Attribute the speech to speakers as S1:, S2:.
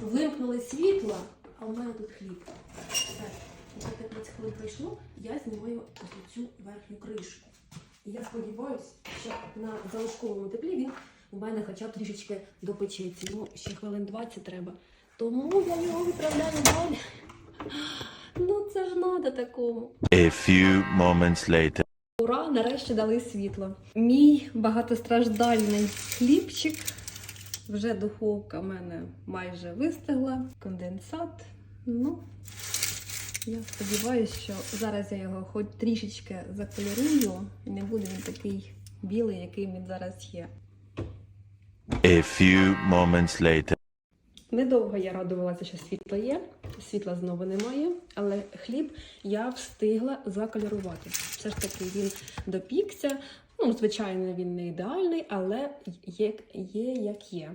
S1: Вимкнули світло, а в мене тут хліб. Вже 15 хвилин пройшло, я знімаю ось цю верхню кришку. І я сподіваюся, що на залишковому теплі він у мене хоча б трішечки допечеться. Йому ще хвилин 20 треба. Тому я його відправляю далі. Ну це ж надо такому.
S2: A few moments later.
S1: Ура, нарешті дали світло. Мій багатостраждальний хлібчик. Вже духовка в мене майже вистигла. Конденсат. Ну, я сподіваюся, що зараз я його хоч трішечки заколірую, і не буде він такий білий, який він зараз є.
S2: A few moments later.
S1: Недовго я радувалася, що світло є, світла знову немає, але хліб я встигла заколірувати. Все ж таки він допікся. Ну, звичайно, він не ідеальний, але є, є як є.